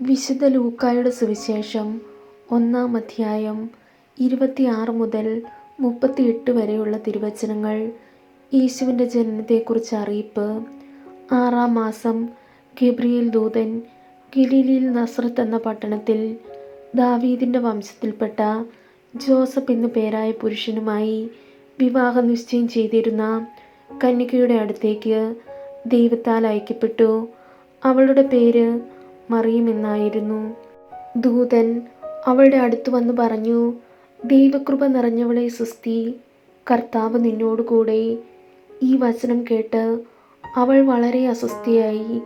വിശുദ്ധ ലൂക്കായുടെ സുവിശേഷം ഒന്നാം അധ്യായം ഇരുപത്തിയാറ് മുതൽ മുപ്പത്തിയെട്ട് വരെയുള്ള തിരുവചനങ്ങൾ യേശുവിന്റെ ജനനത്തെക്കുറിച്ച് അറിയിപ്പ്. ആറാം മാസം ഗബ്രിയേൽ ദൂതൻ ഗലീലിയിൽ നസ്രത്ത് എന്ന പട്ടണത്തിൽ ദാവീദിന്റെ വംശത്തിൽപ്പെട്ട ജോസഫ് എന്നു പേരായ പുരുഷനുമായി വിവാഹം നിശ്ചയം ചെയ്തിരുന്ന കന്യകയുടെ അടുത്തേക്ക് ദൈവത്താൽ അയക്കപ്പെട്ടു. അവളുടെ പേര് മറിയം എന്നായിരുന്നു ദൂതൻ അവളുടെ അടുത്തു വന്ന് പറഞ്ഞു ദൈവകൃപ നിറഞ്ഞവളെ സുസ്തി കർത്താവ് നിന്നോട് കൂടെ. ഈ വചനം കേട്ട് അവൾ വളരെ അസ്വസ്ഥയായി.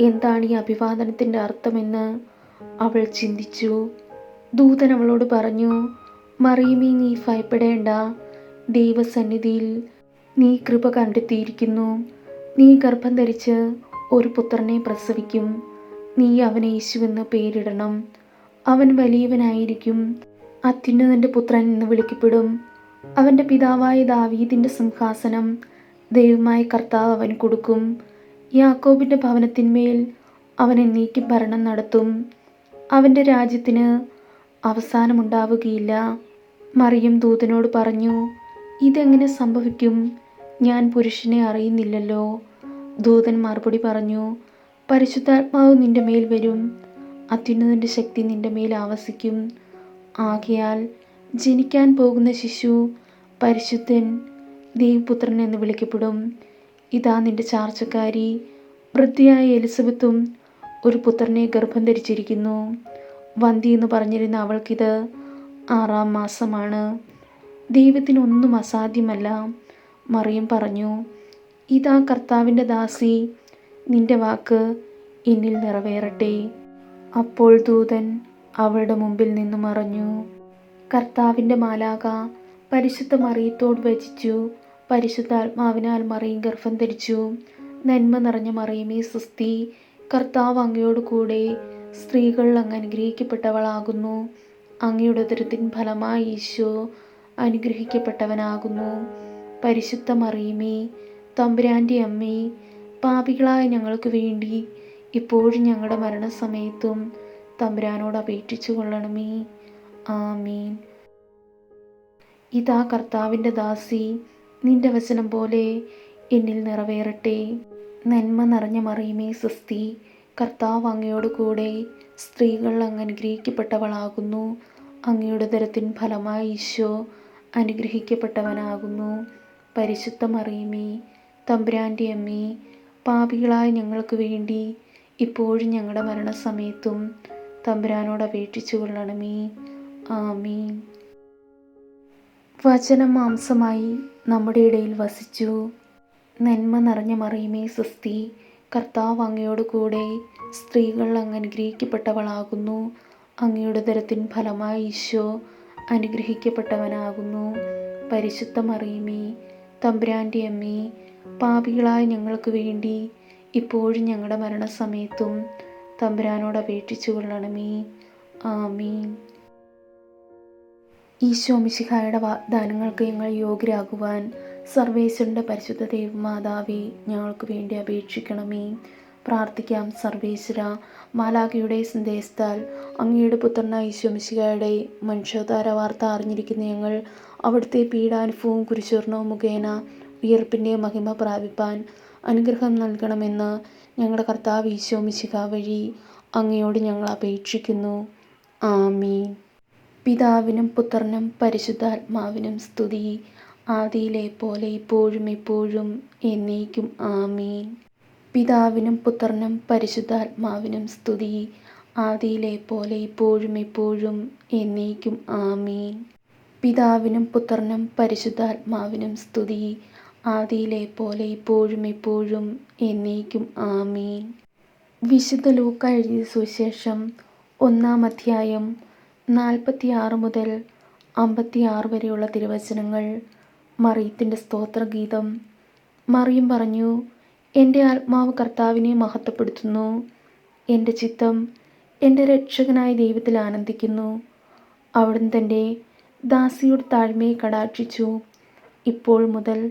എന്താണ് ഈ അഭിവാദനത്തിന്റെ അർത്ഥമെന്ന്? അവൾ ചിന്തിച്ചു. ദൂതൻ അവളോട് പറഞ്ഞു മറിയമീ നീ ഭയപ്പെടേണ്ട. ദൈവസന്നിധിയിൽ നീ കൃപ കണ്ടെത്തിയിരിക്കുന്നു. നീ ഗർഭം ധരിച്ച് ഒരു പുത്രനെ പ്രസവിക്കും. നീ അവനെ യേശുവെന്ന് പേരിടണം. അവൻ വലിയവനായിരിക്കും. അത്യുന്നതന്റെ പുത്രൻ എന്ന് വിളിക്കപ്പെടും. അവന്റെ പിതാവായ ദാവീദിന്റെ സിംഹാസനം ദൈവമായ കർത്താവ് അവൻ കൊടുക്കും. യാക്കോബിന്റെ ഭവനത്തിന്മേൽ അവനെ എന്നേക്കും ഭരണം നടത്തും. അവന്റെ രാജ്യത്തിന് അവസാനമുണ്ടാവുകയില്ല. മറിയം ദൂതനോട് പറഞ്ഞു ഇതെങ്ങനെ സംഭവിക്കും? ഞാൻ പുരുഷനെ അറിയുന്നില്ലല്ലോ. ദൂതൻ മറുപടി പറഞ്ഞു പരിശുദ്ധാത്മാവ് നിന്റെ മേൽ വരും. അത്യുന്നതിന്റെ ശക്തി നിന്റെ മേൽ ആവസിക്കും. ആകയാൽ ജനിക്കാൻ പോകുന്ന ശിശു പരിശുദ്ധൻ ദേവപുത്രൻ എന്ന് വിളിക്കപ്പെടും. ഇതാ നിന്റെ ചാർച്ചക്കാരി. വൃദ്ധയായ എലിസബത്തും ഒരു പുത്രനെ ഗർഭം ധരിച്ചിരിക്കുന്നു. വന്തി എന്ന് പറഞ്ഞിരുന്ന അവൾക്കിത് ആറാം മാസമാണ്. ദൈവത്തിനൊന്നും അസാധ്യമല്ല. മറിയം പറഞ്ഞു ഇതാ കർത്താവിന്റെ ദാസി. നിന്റെ വാക്ക് എന്നിൽ നിറവേറട്ടെ. അപ്പോൾ ദൂതൻ അവളുടെ മുമ്പിൽ നിന്ന് മറഞ്ഞു. കർത്താവിന്റെ മാലാക പരിശുദ്ധ മറിയത്തോട് വചിച്ചു. പരിശുദ്ധാത്മാവിനാൽ മറിയും ഗർഭം ധരിച്ചു. നന്മ നിറഞ്ഞ മറിയമേ സുസ്തി കർത്താവ് അങ്ങയോട് കൂടെ സ്ത്രീകൾ അങ്ങ് അനുഗ്രഹിക്കപ്പെട്ടവളാകുന്നു. അങ്ങയുടെ ഉദരത്തിൻ ഫലമായി ഈശോ അനുഗ്രഹിക്കപ്പെട്ടവനാകുന്നു. പരിശുദ്ധ മറിയമേ തമ്പുരാന്റെ അമ്മേ പാപികളായ ഞങ്ങൾക്ക് വേണ്ടി ഇപ്പോഴും ഞങ്ങളുടെ മരണസമയത്തും തമ്പുരാനോട് അപേക്ഷിച്ചു കൊള്ളണമേ. ആമീൻ. ഇതാ കർത്താവിന്റെ ദാസി നിന്റെ വചനം പോലെ എന്നിൽ നിറവേറട്ടെ. നന്മ നിറഞ്ഞ മറിയുമേ സുസ്തി കർത്താവ് അങ്ങയോട് കൂടെ സ്ത്രീകൾ അങ്ങ് അനുഗ്രഹിക്കപ്പെട്ടവളാകുന്നു. അങ്ങയുടെ തരത്തിൻ ഫലമായി ഈശോ അനുഗ്രഹിക്കപ്പെട്ടവനാകുന്നു. പരിശുദ്ധ മറിയുമേ തമ്പുരാന്റെ അമ്മേ പാപികളായ ഞങ്ങൾക്ക് വേണ്ടി ഇപ്പോഴും ഞങ്ങളുടെ മരണസമയത്തും തമ്പുരാനോട് അപേക്ഷിച്ചു കൊള്ളണമേ. ആമീൻ. വചനം മാംസമായി നമ്മുടെ ഇടയിൽ വസിച്ചു. നന്മ നിറഞ്ഞ മറിയുമേ സുസ്തി കർത്താവ് അങ്ങയോട് കൂടെ സ്ത്രീകൾ അങ്ങ് അനുഗ്രഹിക്കപ്പെട്ടവളാകുന്നു അങ്ങയുടെ തരത്തിൻ ഫലമായി ഈശോ അനുഗ്രഹിക്കപ്പെട്ടവനാകുന്നു. പരിശുദ്ധ മറിയുമേ തമ്പുരാന്റെ അമ്മേ പാപികളായ ഞങ്ങൾക്ക് വേണ്ടി ഇപ്പോഴും ഞങ്ങളുടെ മരണസമയത്തും തമ്പുരാനോട് അപേക്ഷിച്ചു കൊള്ളണമേ. ആമീൻ. ഈശോ മിശിഹായുടെ വാഗ്ദാനങ്ങൾക്ക് ഞങ്ങൾ യോഗ്യരാകുവാൻ സർവേശ്വരന്റെ പരിശുദ്ധ ദേവമാതാവേ ഞങ്ങൾക്ക് വേണ്ടി അപേക്ഷിക്കണമേ. പ്രാർത്ഥിക്കാം സർവേശ്വര മാലാഖയുടെ സന്ദേശത്താൽ അങ്ങയുടെ പുത്രനായ ഈശോ മിശിഹായുടെ മനുഷ്യോദ്ധാര വാർത്ത അറിഞ്ഞിരിക്കുന്ന ഞങ്ങൾ അവിടുത്തെ പീഡാനുഭവവും കുരിശൂർണവും മുഖേന ഉയർപ്പിന്റെ മഹിമ പ്രാപിപ്പാൻ അനുഗ്രഹം നൽകണമെന്ന് ഞങ്ങളുടെ കർത്താവ് ഈശോ മിശിക വഴി അങ്ങയോട് ഞങ്ങൾ അപേക്ഷിക്കുന്നു. ആമീൻ. പിതാവിനും പുത്രനും പരിശുദ്ധാത്മാവിനും സ്തുതി. ആദിയിലെ പോലെ ഇപ്പോഴും എപ്പോഴും എന്നേക്കും ആമീൻ. പിതാവിനും പുത്രനും പരിശുദ്ധാത്മാവിനും സ്തുതി. ആദിയിലെ പോലെ ഇപ്പോഴും എപ്പോഴും എന്നേക്കും ആമീൻ. പിതാവിനും പുത്രനും പരിശുദ്ധാത്മാവിനും സ്തുതി. ആദിയിലെ പോലെ ഇപ്പോഴും എപ്പോഴും എന്നേക്കും ആമീൻ. വിശുദ്ധ ലൂക്ക എഴുതിയ സുവിശേഷം ഒന്നാം അധ്യായം നാൽപ്പത്തിയാറ് മുതൽ അമ്പത്തിയാറ് വരെയുള്ള തിരുവചനങ്ങൾ. മറിയത്തിന്റെ സ്തോത്രഗീതം. മറിയം പറഞ്ഞു എന്റെ ആത്മാവ് കർത്താവിനെ മഹത്വപ്പെടുത്തുന്നു. എന്റെ ചിത്തം എന്റെ രക്ഷകനായ ദൈവത്തിൽ ആനന്ദിക്കുന്നു. അവിടുന്ന് തന്റെ ദാസിയുടെ താഴ്മയെ കടാക്ഷിച്ചു. ഇപ്പോൾ മുതൽ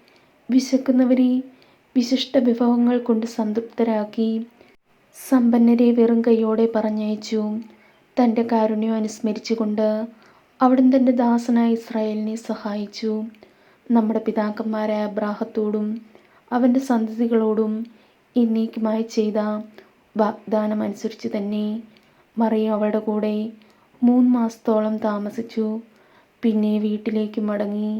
വിശക്കുന്നവരെ വിശിഷ്ട വിഭവങ്ങൾ കൊണ്ട് സംതൃപ്തരാക്കി സമ്പന്നരെ വെറും കൈയോടെ പറഞ്ഞയച്ചു. തന്റെ കാരുണ്യം അനുസ്മരിച്ചുകൊണ്ട് അവിടം തന്റെ ദാസനായ ഇസ്രായേലിനെ സഹായിച്ചു. നമ്മുടെ പിതാക്കന്മാരായ അബ്രാഹത്തോടും അവന്റെ സന്തതികളോടും എന്നേക്കുമായി ചെയ്ത വാഗ്ദാനം അനുസരിച്ച് തന്നെ മറിയം അവളുടെ കൂടെ മൂന്ന് മാസത്തോളം താമസിച്ചു. പിന്നെ വീട്ടിലേക്ക് മടങ്ങി.